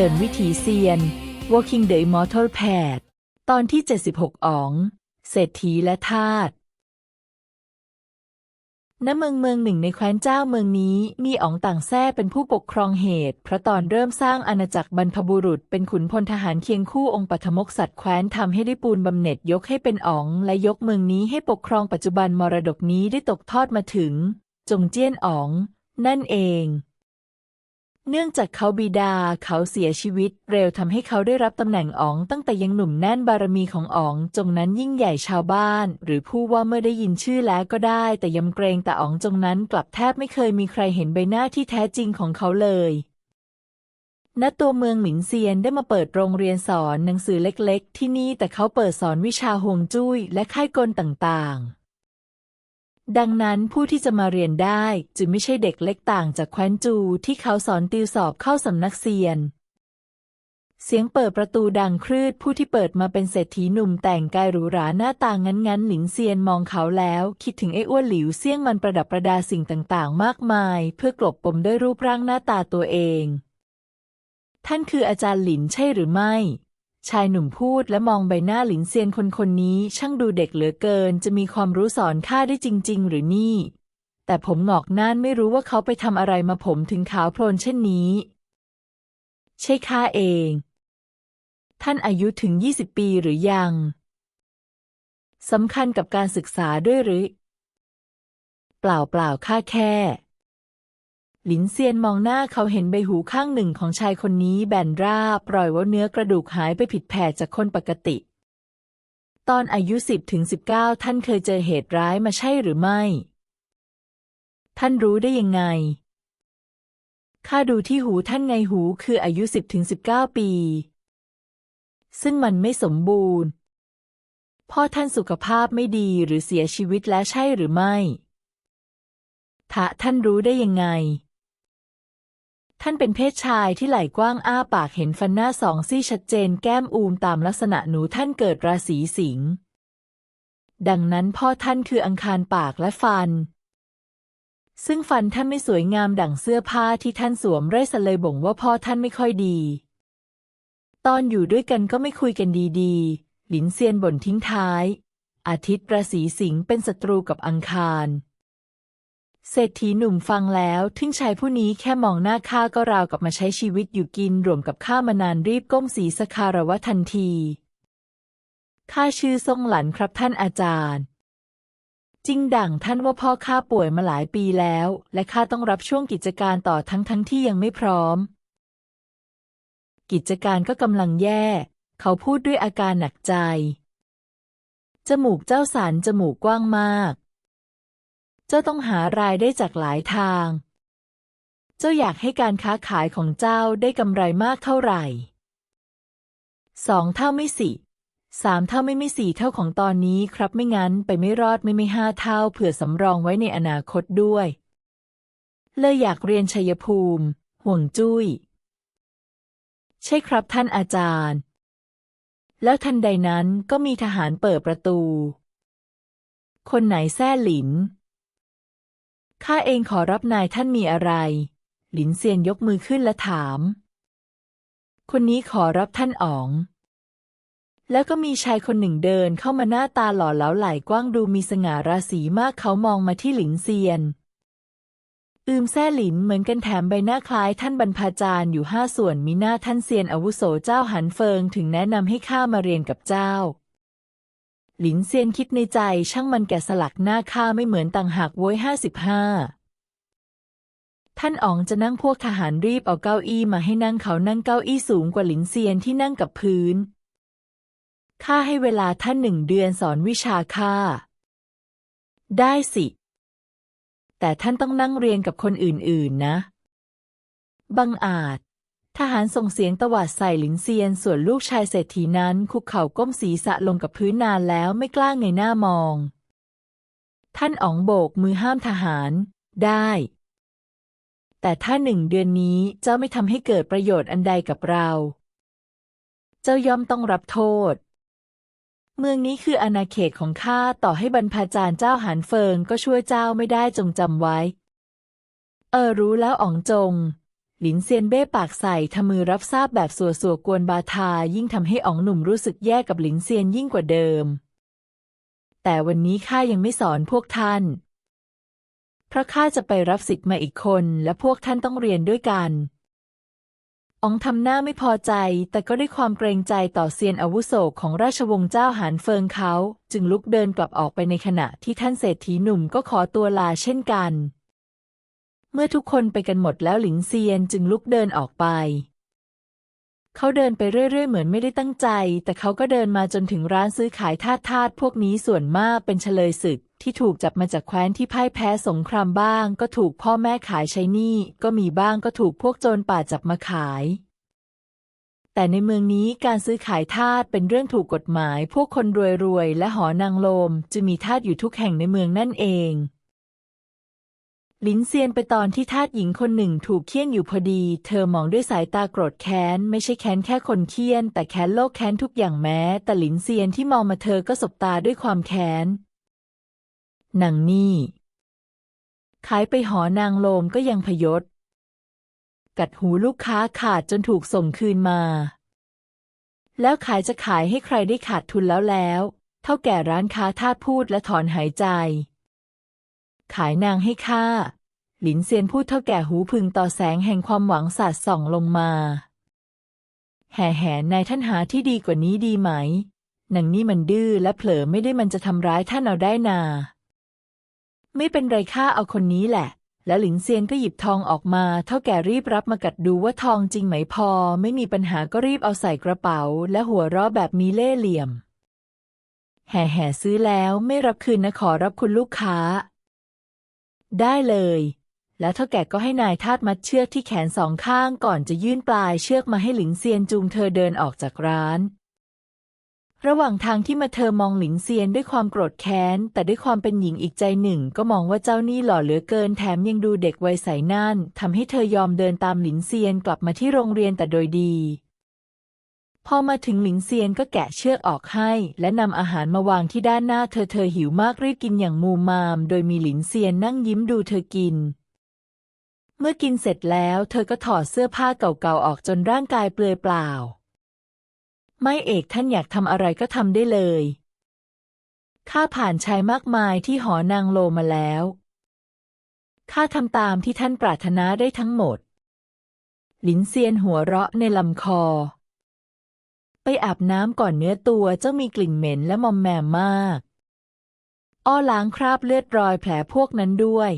ดินวิถีเซียน Walking the Immortal Path ตอนที่ 76อ๋อง เศรษฐีและทาสณเมืองเมืองหนึ่งในแคว้นเจ้าเมืองนี้มีอ๋องต่างแท้เป็นผู้ปกครองเหตุเพราะตอนเริ่มสร้างอาณาจักรบรรพบุรุษ เป็นขุนพลทหารเคียงคู่องค์ปฐมกษัตริย์แคว้นทำให้ได้ปูนบำเหน็จยกให้เป็นอ๋อง และยกเมืองนี้ให้ปกครองปัจจุบันมรดกนี้ได้ตกทอดมาถึง จงเจี้ยนอ๋อง นั่นเอง เนื่องจากเขาบิดาเขาเสียชีวิต เร็วทำให้เขาได้รับตำแหน่งอ๋องตั้งแต่ยังหนุ่มแน่นบารมีของอ๋องจงนั้นยิ่งใหญ่ชาวบ้าน หรือผู้ว่าเมื่อได้ยินชื่อแล้วก็ได้ แต่ยำเกรงแต่อ๋องจงนั้นกลับแทบไม่เคยมีใครเห็นใบหน้าที่แท้จริงของเขาเลยณตัวเมืองหมินเซียนได้มาเปิดโรงเรียนสอนหนังสือเล็ก ๆ ที่นี่แต่เขาเปิดสอนวิชาฮวงจุ้ยและค่ายกลต่างๆ ดังนั้นผู้ที่จะมาเรียนได้จึงไม่ใช่เด็กเล็กต่างจากแคว้นจูที่เขาสอนติวสอบเข้าสำนักเซียน เสียงเปิดประตูดังครืดผู้ที่เปิดมาเป็นเศรษฐีหนุ่มแต่งกายหรูหราหน้าตางั้นงั้นหลินเซียนมองเขาแล้ว คิดถึงไอ้อ้วนหลิวเซี่ยงมันประดับประดาสิ่งต่างๆ มากมาย เพื่อกลบปมด้วยรูปร่างหน้าตาตัวเอง ท่านคืออาจารย์หลินใช่หรือไม่ ชายหนุ่มพูดและมองใบหน้าหลินเซียนคนคนนี้ช่างดูเด็กเหลือเกิน จะมีความรู้สอนข้าได้จริง ๆ หรือนี่ แต่ผมหงอกน่านไม่รู้ว่าเขาไปทำอะไรมาผมถึงขาวโพลนเช่นนี้ ใช่ข้าเอง ท่านอายุถึงยี่สิบปีหรือยังสำคัญกับการศึกษาด้วยหรือ เปล่าเปล่าข้าแค่ หลินเซียนมองหน้าเขาเห็นใบหูข้างหนึ่งของชายคนนี้แบนราบปล่อยว่าเนื้อกระดูกหายไปผิดแผกจากคนปกติ ตอนอายุสิบถึงสิบเก้าท่านเคยเจอเหตุร้ายมาใช่หรือไม่ ท่านรู้ได้ยังไง ข้าดูที่หูท่านไงหูคืออายุสิบถึงสิบเก้าปี ซึ่งมันไม่สมบูรณ์ พ่อท่านสุขภาพไม่ดีหรือเสียชีวิตแล้วใช่หรือไม่ทะท่านรู้ได้ยังไง ท่านเป็นเพศชายที่ไหล่กว้างอ้าปากเห็นฟันหน้าสองซี่ชัดเจนแก้มอูมตามลักษณะหนูท่านเกิดราศีสิงห์ดังนั้นพ่อท่านคืออังคารปากและฟัน ซึ่งฟันท่านไม่สวยงามดั่งเสื้อผ้าที่ท่านสวมไร้สเลยบ่งว่าพ่อท่านไม่ค่อยดี ตอนอยู่ด้วยกันก็ไม่คุยกันดีๆ หลินเซียนบ่นทิ้งท้าย อาทิตย์ราศีสิงห์เป็นศัตรูกับอังคาร เศรษฐีหนุ่มฟังแล้วทึ่งชายผู้นี้แค่มองหน้าข้าก็ราวกับมาใช้ชีวิตอยู่กินรวมกับข้ามานานรีบก้มสีสคารวะทันทีข้าชื่อซ่งหลันครับท่านอาจารย์ จริงดั่งท่านว่าพ่อข้าป่วยมาหลายปีแล้ว และข้าต้องรับช่วงกิจการต่อทั้งทั้งที่ยังไม่พร้อม กิจการก็กำลังแย่ เขาพูดด้วยอาการหนักใจ จมูกเจ้าสารจมูกกว้างมาก เจ้าต้องหารายได้จากหลายทาง เจ้าอยากให้การค้าขายของเจ้าได้กำไรมากเท่าไหร่สองเท่าไม่สิสามเท่าไม่ไม่สี่เท่าของตอนนี้ครับไม่งั้นไปไม่รอดไม่ไม่ห้าเท่าเผื่อสำรองไว้ในอนาคตด้วย เลยอยากเรียนชัยภูมิ ห่วงจุ้ย ใช่ครับท่านอาจารย์ แล้วทันใดนั้นก็มีทหารเปิดประตู คนไหนแซ่หลิน ข้าเองขอรับนายท่านมีอะไร หลินเซียนยกมือขึ้นและถาม คนนี้ขอรับท่านอ๋อง แล้วก็มีชายคนหนึ่งเดินเข้ามาหน้าตาหล่อเหลาไหลกว้างดูมีสง่าราศีมากเขามองมาที่หลินเซียน อืมแซ่หลินเหมือนกันแถมใบหน้าคล้ายท่านบรรพาจารย์อยู่ห้าส่วนมีหน้าท่านเซียนอาวุโสเจ้าหันเฟิงถึงแนะนำให้ข้ามาเรียนกับเจ้า หลินเซียนคิดในใจช่างมันแกะสลักหน้าข้าไม่เหมือนต่างหากโว้ยห้าสิบห้าท่านอ๋องจะนั่งพวกทหารรีบเอาเก้าอี้มาให้นั่งเขานั่งเก้าอี้สูงกว่าหลินเซียนที่นั่งกับพื้นข้าให้เวลาท่านหนึ่งเดือนสอนวิชาข้าได้สิ แต่ท่านต้องนั่งเรียนกับคนอื่นๆนะ บังอาจ ทหารส่งเสียงตวาดใส่หลินเซียน ส่วนลูกชายเศรษฐีนั้น คุกเข่าก้มศีรษะลงกับพื้นนานแล้วไม่กล้าเงยหน้ามอง ท่านอ๋องโบกมือห้ามทหาร ได้ แต่ถ้าหนึ่งเดือนนี้เจ้าไม่ทำให้เกิดประโยชน์อันใดกับเรา เจ้าย่อมต้องรับโทษ เมืองนี้คืออาณาเขตของข้าต่อให้บรรพาจารย์เจ้าหานเฟิงก็ช่วยเจ้าไม่ได้จงจำไว้ เออรู้แล้วอ๋องจง หลินเซียนเบ้ปากใส่ทำมือรับทราบแบบสัวสัวกวนบาทายิ่งทำให้อ๋องหนุ่มรู้สึกแย่กับหลินเซียนยิ่งกว่าเดิม แต่วันนี้ข้ายังไม่สอนพวกท่าน เพราะข้าจะไปรับสิทธิ์มาอีกคน และพวกท่านต้องเรียนด้วยกันอ๋องทำหน้าไม่พอใจ แต่ก็ด้วยความเกรงใจต่อเซียนอาวุโสของราชวงศ์เจ้าหานเฟิงเขา จึงลุกเดินกลับออกไปในขณะที่ท่านเศรษฐีหนุ่มก็ขอตัวลาเช่นกัน เมื่อทุกคนไปกันหมดแล้วหลิงเซียนจึงลุกเดินออกไป เขาเดินไปเรื่อยๆ เหมือนไม่ได้ตั้งใจ แต่เขาก็เดินมาจนถึงร้านซื้อขายทาสทาสพวกนี้ส่วนมากเป็นเฉลยศึก ที่ถูกจับมาจากแคว้นที่พ่ายแพ้สงครามบ้าง ก็ถูกพ่อแม่ขายใช้หนี้ก็มีบ้างก็ถูกพวกโจรป่าจับมาขายแต่ในเมืองนี้การซื้อขายทาสเป็นเรื่องถูกกฎหมาย พวกคนรวยๆ และหอนางโลม จะมีทาสอยู่ทุกแห่งในเมืองนั่นเอง ลินเซียนไปตอนที่ทาสหญิงคนหนึ่งถูกเคี่ยนอยู่พอดี เธอมองด้วยสายตาโกรธแค้น ไม่ใช่แค้นแค่คนเคี่ยน แต่แค้นโลกแค้นทุกอย่างแม้ แต่ลินเซียนที่มองมาเธอก็สบตาด้วยความแค้นนางนี่ ขายไปหอนางโลมก็ยังพยศ กัดหูลูกค้าขาดจนถูกส่งคืนมา แล้วขายจะขายให้ใครได้ขาดทุนแล้วแล้ว เท่าแก่ร้านค้าทาสพูดและถอนหายใจ ขายนางให้ข้า หลินเซียนพูดเท่าแก่หูพึงต่อแสงแห่งความหวังสาดส่องลงมา แห่แห่นายท่านหาที่ดีกว่านี้ดีไหมนางนี่มันดื้อและเผลอไม่ได้มันจะทำร้ายท่านเอาได้นา ไม่เป็นไรข้าเอาคนนี้แหละ แล้วหลินเซียนก็หยิบทองออกมา เท่าแก่รีบรับมากัดดูว่าทองจริงไหมพอ ไม่มีปัญหาก็รีบเอาใส่กระเป๋า และหัวเราะแบบมีเล่ห์เหลี่ยม แห่แห่ซื้อแล้วไม่รับคืนนะขอรับคุณลูกค้า ได้เลย แล้วเท่าแก่ก็ให้นายทาสมัดเชือกที่แขนสองข้างก่อนจะยื่นปลายเชือกมาให้หลิงเซียนจูงเธอเดินออกจากร้าน ระหว่างทางที่มาเธอมองหลิงเซียนด้วยความโกรธแค้น แต่ด้วยความเป็นหญิงอีกใจหนึ่ง ก็มองว่าเจ้านี่หล่อเหลือเกินแถมยังดูเด็กวัยใสนั่นทำให้เธอยอมเดินตามหลิงเซียนกลับมาที่โรงเรียนแต่โดยดี พอมาถึงหลิงเซียนก็แกะเชือกออกให้ และนำอาหารมาวางที่ด้านหน้าเธอเธอหิวมากรีบกินอย่างมูมาม โดยมีหลินเซียนนั่งยิ้มดูเธอกิน เมื่อกินเสร็จแล้ว เธอก็ถอดเสื้อผ้าเก่าๆออกจนร่างกายเปลือยเปล่า ไม่เอกท่านอยากทำอะไรก็ทำได้เลยข้าผ่านชายมากมายที่หอนางโลมาแล้วข้าทำตามที่ท่านปรารถนาได้ทั้งหมด หลินเซียนหัวเราะในลำคอ ไปอาบน้ำก่อนเนื้อตัวเจ้ามีกลิ่นเหม็นและมอมแมมมาก อ้อล้างคราบเลือดรอยแผลพวกนั้นด้วย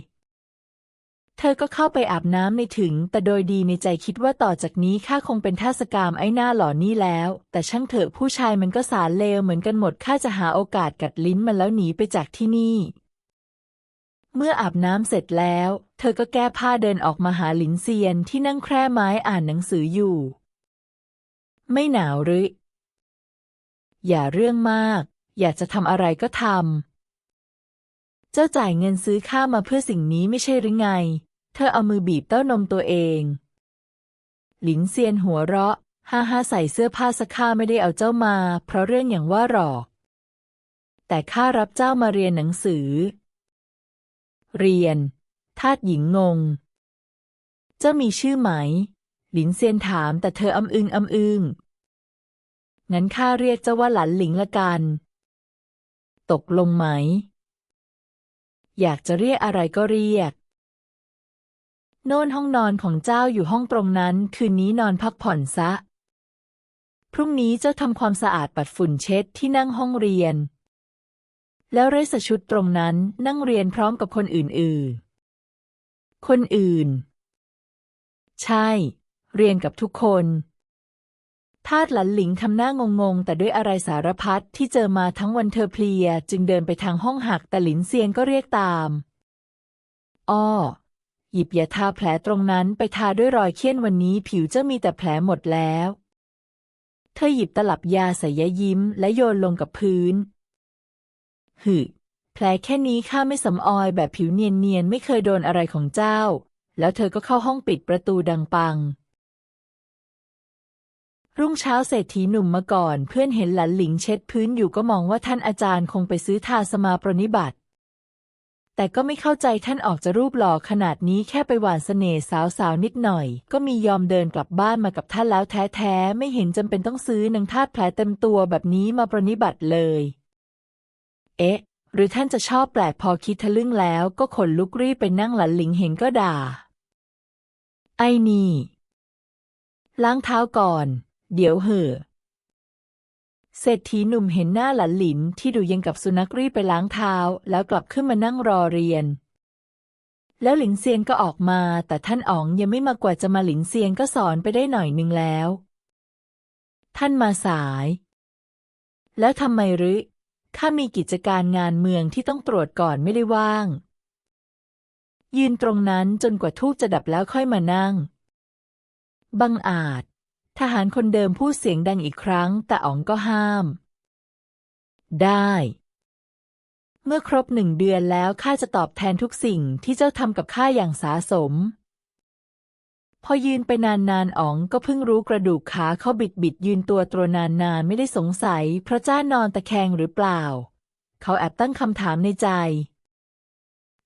เธอก็เข้าไปอาบน้ำในถึง แต่โดยดีในใจคิดว่าต่อจากนี้ข้าคงเป็นท่าสกามไอ้หน้าหล่อนี่แล้ว แต่ช่างเถอะผู้ชายมันก็สารเลวเหมือนกันหมดข้าจะหาโอกาสกัดลิ้นมันแล้วหนีไปจากที่นี่เมื่ออาบน้ำเสร็จแล้ว เธอก็แก้ผ้าเดินออกมาหาหลินเซียนที่นั่งแคร่ไม้อ่านหนังสืออยู่ ไม่หนาวหรือ อย่าเรื่องมาก อยากจะทำอะไรก็ทำ เจ้าจ่ายเงินซื้อข้าวมาเพื่อสิ่งนี้ไม่ใช่หรือไง เธอเอามือบีบเต้านมตัวเอง หลินเซียนหัวเราะ ฮ่าฮ่าใส่เสื้อผ้าสักข้าไม่ได้เอาเจ้ามา เพราะเรื่องอย่างว่าหรอก แต่ข้ารับเจ้ามาเรียนหนังสือ เรียน ทาสหญิงงง เจ้ามีชื่อไหมหลินเซียนถามแต่เธออำอึงอำอึง งั้นข้าเรียกเจ้าว่าหลันหลิงละกัน ตกลงไหม อยากจะเรียกอะไรก็เรียก โน่นห้องนอนของเจ้าอยู่ห้องตรงนั้น คืนนี้นอนพักผ่อนซะ พรุ่งนี้เจ้าทำความสะอาดปัดฝุ่นเช็ดที่นั่งห้องเรียน แล้วเรสชุดตรงนั้นนั่งเรียนพร้อมกับคนอื่นๆ คนอื่น ใช่ เรียนกับทุกคน ทาสหลันหลิงทำหน้างงๆแต่ด้วยอะไรสารพัดที่เจอมาทั้งวันเธอเพลีย จึงเดินไปทางห้องหักแต่หลินเซียนก็เรียกตามอ้อหยิบยาทาแผลตรงนั้นไปทาด้วยรอยเคี้ยนวันนี้ผิวเจ้ามีแต่แผลหมดแล้ว เธอหยิบตลับยาใส่ยายิ้มและโยนลงกับพื้น หึ แผลแค่นี้ข้าไม่สำออยแบบผิวเนียนๆไม่เคยโดนอะไรของเจ้า แล้วเธอก็เข้าห้องปิดประตูดังปัง รุ่งเช้าเศรษฐีหนุ่มมาก่อน เพื่อนเห็นหลันหลิงเช็ดพื้นอยู่ก็มองว่าท่านอาจารย์คงไปซื้อทาสมาปรนิบัติ แต่ก็ไม่เข้าใจท่านออกจะรูปหล่อขนาดนี้แค่ไปหวานเสน่ห์สาวๆนิดหน่อย ก็มียอมเดินกลับบ้านมากับท่านแล้วแท้ๆไม่เห็นจำเป็นต้องซื้อนางทาสแผลเต็มตัวแบบนี้มาปรนนิบัติเลย เอ๊ะ หรือท่านจะชอบแปลกพอคิดทะลึ่งแล้วก็ขนลุกรีบไปนั่งหลันหลิงเห็นก็ด่า ไอ้นี่ล้างเท้าก่อน เดี๋ยวเหอะเศรษฐีหนุ่มเห็นหน้าหลันหลินที่ดูยังกับสุนัขรีบไปล้างเท้า แล้วกลับขึ้นมานั่งรอเรียน แล้วหลินเซียนก็ออกมา แต่ท่านอ๋องยังไม่มากว่าจะมาหลินเซียนก็สอนไปได้หน่อยหนึ่งแล้ว ท่านมาสาย แล้วทำไมหรือข้ามีกิจการงานเมืองที่ต้องตรวจก่อนไม่ได้ว่าง ยืนตรงนั้นจนกว่าทูบจะดับแล้วค่อยมานั่ง บังอาจ ทหารคนเดิมพูดเสียงดังอีกครั้ง แต่อ๋องก็ห้าม ได้ เมื่อครบหนึ่งเดือนแล้วข้าจะตอบแทนทุกสิ่งที่เจ้าทำกับข้าอย่างสาสม พอยืนไปนานๆอ๋องก็เพิ่งรู้กระดูกขาเขาบิดบิดๆยืนตัวตัวนานๆไม่ได้สงสัยเพราะจ้านอนตะแคงหรือเปล่า เขาแอบตั้งคำถามในใจ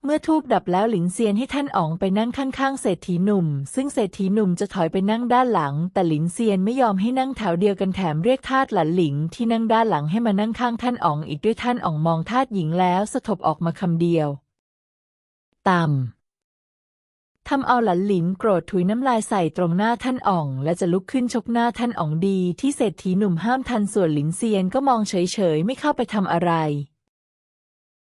เมื่อทูบดับแล้วหลินเซียนให้ท่านอ๋องไปนั่งข้างๆเศรษฐีหนุ่ม ซึ่งเศรษฐีหนุ่มจะถอยไปนั่งด้านหลัง แต่หลินเซียนไม่ยอมให้นั่งแถวเดียวกันแถมเรียกทาสหลันหลิงที่นั่งด้านหลังให้มานั่งข้างท่านอ๋องอีกด้วยท่านอ๋องมองทาสหญิงแล้วสะทบออกมาคำเดียวต่ำทำเอาหลันหลินโกรธถุยน้ำลายใส่ตรงหน้าท่านอ๋อง และจะลุกขึ้นชกหน้าท่านอ๋องดี ที่เศรษฐีหนุ่มห้ามทันส่วนหลินเซียนก็มองเฉยๆไม่เข้าไปทำอะไร